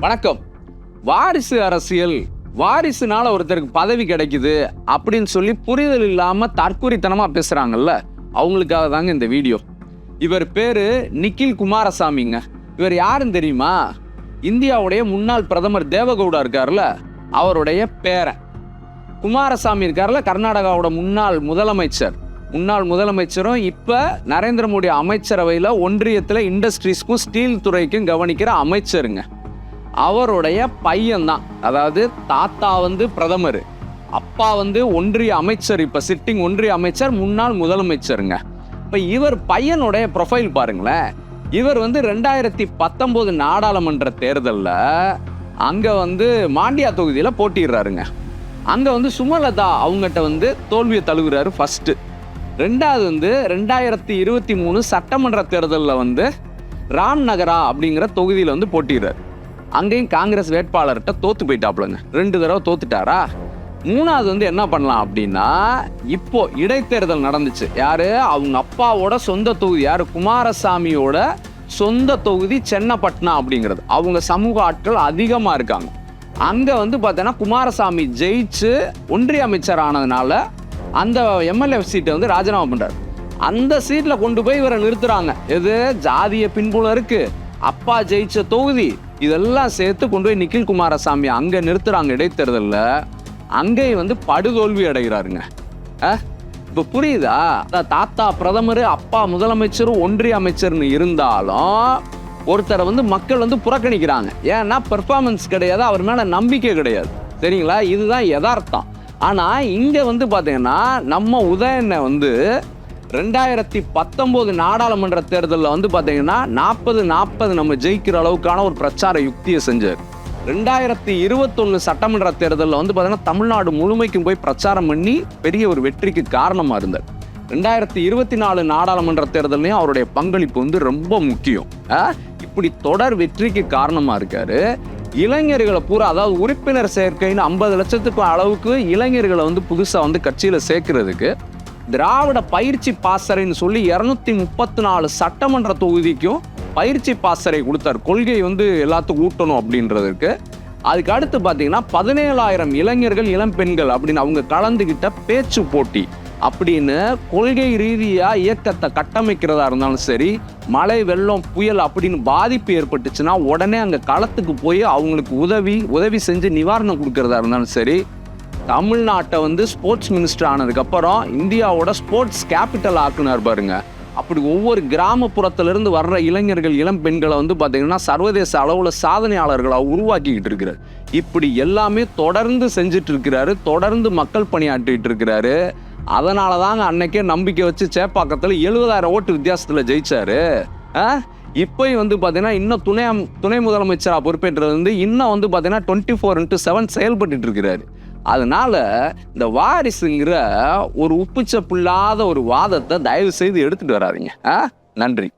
வணக்கம். வாரிசு அரசியல் வாரிசுனால ஒருத்தருக்கு பதவி கிடைக்குது அப்படின்னு சொல்லி புரிதல் இல்லாமல் தற்குறித்தனமா பேசுகிறாங்கல்ல அவங்களுக்காக தாங்க இந்த வீடியோ. இவர் பேர் நிக்கில் குமாரசாமிங்க. இவர் யாருன்னு தெரியுமா? இந்தியாவுடைய முன்னாள் பிரதமர் தேவகவுடா இருக்கார்ல அவருடைய பேரன். குமாரசாமி இருக்கார்ல கர்நாடகாவோட முன்னாள் முதலமைச்சர். முன்னாள் முதலமைச்சரும் இப்போ நரேந்திர மோடி அமைச்சரவையில் ஒன்றியத்தில் இண்டஸ்ட்ரீஸ்க்கும் ஸ்டீல் துறைக்கும் கவனிக்கிற அமைச்சருங்க. அவருடைய பையன்தான். அதாவது தாத்தா வந்து பிரதமர். அப்பா வந்து ஒன்றிய அமைச்சர் இப்போ சிட்டிங் ஒன்றிய அமைச்சர் முன்னாள் முதலமைச்சருங்க. இப்போ இவர் பையனுடைய ப்ரொஃபைல் பாருங்களேன். இவர் வந்து ரெண்டாயிரத்தி பத்தொம்போது நாடாளுமன்ற தேர்தலில் அங்கே வந்து மாண்டியா தொகுதியில் போட்டிடுறாருங்க அங்கே வந்து சுமலதா அவங்ககிட்ட வந்து தோல்வியை தழுவுறாரு ஃபஸ்ட்டு ரெண்டாவது வந்து ரெண்டாயிரத்தி இருபத்தி மூணு சட்டமன்ற தேர்தலில் வந்து ராம்நகரா அப்படிங்கிற தொகுதியில் வந்து போட்டிடுறாரு அங்கேயும் காங்கிரஸ் வேட்பாளர்கிட்ட தோத்து போயிட்டாப்லங்க ரெண்டு தடவை தோத்துட்டாரா? மூணாவது வந்து என்ன பண்ணலாம் அப்படின்னா இப்போ இடைத்தேர்தல் நடந்துச்சு. யாரு? அவங்க அப்பாவோட சொந்த தொகுதி. யாரு? குமாரசாமியோட சொந்த தொகுதி சென்னப்பட்டினா அப்படிங்கிறது. அவங்க சமூக ஆட்கள் அதிகமாக இருக்காங்க. அங்கே வந்து பார்த்தோன்னா குமாரசாமி ஜெயிச்சு ஒன்றிய அமைச்சர் ஆனதுனால அந்த எம்எல்ஏ சீட்டை வந்து ராஜினாமா பண்றாரு. அந்த சீட்டில் கொண்டு போய் இவரை நிறுத்துறாங்க. எது? ஜாதிய பின்புலம் இருக்கு. அப்பா ஜெயிச்ச தொகுதி. இதெல்லாம் சேர்த்து கொண்டு போய் நிக்கில் குமாரசாமி அங்கே நிறுத்துறாங்க இடைத்தேர்தலில். அங்கே வந்து படுதோல்வி அடைகிறாருங்க. இப்போ புரியுதா? அதான் தாத்தா பிரதமர் அப்பா முதலமைச்சர் ஒன்றிய அமைச்சர்னு இருந்தாலும் ஒருத்தரை வந்து மக்கள் வந்து புறக்கணிக்கிறாங்க. ஏன்னா பெர்ஃபார்மன்ஸ் கிடையாது அவர் மேலே நம்பிக்கை கிடையாது. சரிங்களா? இதுதான் யதார்த்தம். ஆனால் இங்கே வந்து பார்த்தீங்கன்னா நம்ம உதயனை வந்து ரெண்டாயிரத்தி பத்தொம்போது நாடாளுமன்ற தேர்தலில் வந்து பார்த்தீங்கன்னா நாற்பது நாற்பது நம்ம ஜெயிக்கிற அளவுக்கான ஒரு பிரச்சார யுக்தியை செஞ்சார். ரெண்டாயிரத்தி இருபத்தொன்று சட்டமன்ற தேர்தலில் வந்து பார்த்தீங்கன்னா தமிழ்நாடு முழுமைக்கும் போய் பிரச்சாரம் பண்ணி பெரிய ஒரு வெற்றிக்கு காரணமாக இருந்தார். ரெண்டாயிரத்தி இருபத்தி நாலு நாடாளுமன்ற தேர்தலையும் அவருடைய பங்களிப்பு வந்து ரொம்ப முக்கியம். இப்படி தொடர் வெற்றிக்கு காரணமாக இருக்காரு. இளைஞர்களை பூரா அதாவது உறுப்பினர் சேர்க்கைன்னு ஐம்பது லட்சத்துக்கும் அளவுக்கு இளைஞர்களை வந்து புதுசாக வந்து கட்சியில் சேர்க்கறதுக்கு திராவிட பயிற்சி பாசறைன்னு சொல்லி இரநூத்தி முப்பத்தி நாலு சட்டமன்ற தொகுதிக்கும் பயிற்சி பாசறை கொடுத்தார். கொள்கை வந்து எல்லாத்துக்கும் ஊட்டணும் அப்படின்றதுக்கு. அதுக்கு அடுத்து பார்த்தீங்கன்னா பதினேழாயிரம் இளைஞர்கள் இளம் பெண்கள் அப்படின்னு அவங்க கலந்துக்கிட்ட பேச்சு போட்டி. அப்படின்னு கொள்கை ரீதியாக இயக்கத்தை கட்டமைக்கிறதா இருந்தாலும் சரி மழை வெள்ளம் புயல் அப்படின்னு பாதிப்பு ஏற்பட்டுச்சுன்னா உடனே அங்கே களத்துக்கு போய் அவங்களுக்கு உதவி உதவி செஞ்சு நிவாரணம் கொடுக்கறதா இருந்தாலும் சரி தமிழ்நாட்டை வந்து ஸ்போர்ட்ஸ் மினிஸ்டர் ஆனதுக்கப்புறம் இந்தியாவோட ஸ்போர்ட்ஸ் கேபிட்டல் ஆக்குனார் பாருங்க. அப்படி ஒவ்வொரு கிராமப்புறத்திலிருந்து வர்ற இளைஞர்கள் இளம் பெண்களை வந்து பார்த்திங்கன்னா சர்வதேச அளவில் சாதனையாளர்களாக உருவாக்கிக்கிட்டு இருக்கிறார். இப்படி எல்லாமே தொடர்ந்து செஞ்சுட்டு இருக்கிறாரு தொடர்ந்து மக்கள் பணியாற்றிட்டு இருக்கிறாரு. அதனால தாங்க அன்னைக்கே நம்பிக்கை வச்சு சேப்பாக்கத்தில் எழுபதாயிரம் ஓட்டு வித்தியாசத்தில் ஜெயிச்சாரு. ஆ? இப்போயும் வந்து பார்த்தீங்கன்னா இன்னும் துணை துணை முதலமைச்சராக பொறுப்பேற்றது வந்து இன்னும் வந்து பார்த்தீங்கன்னா டுவெண்ட்டி ஃபோர் இன்ட்டு செவன் செயல்பட்டு இருக்கிறாரு. அதனால இந்த வாரிசுங்கிற ஒரு உப்புச்சப்பில்லாத ஒரு வாதத்தை தயவு செய்து எடுத்துட்டு வராதீங்க ஆ? நன்றி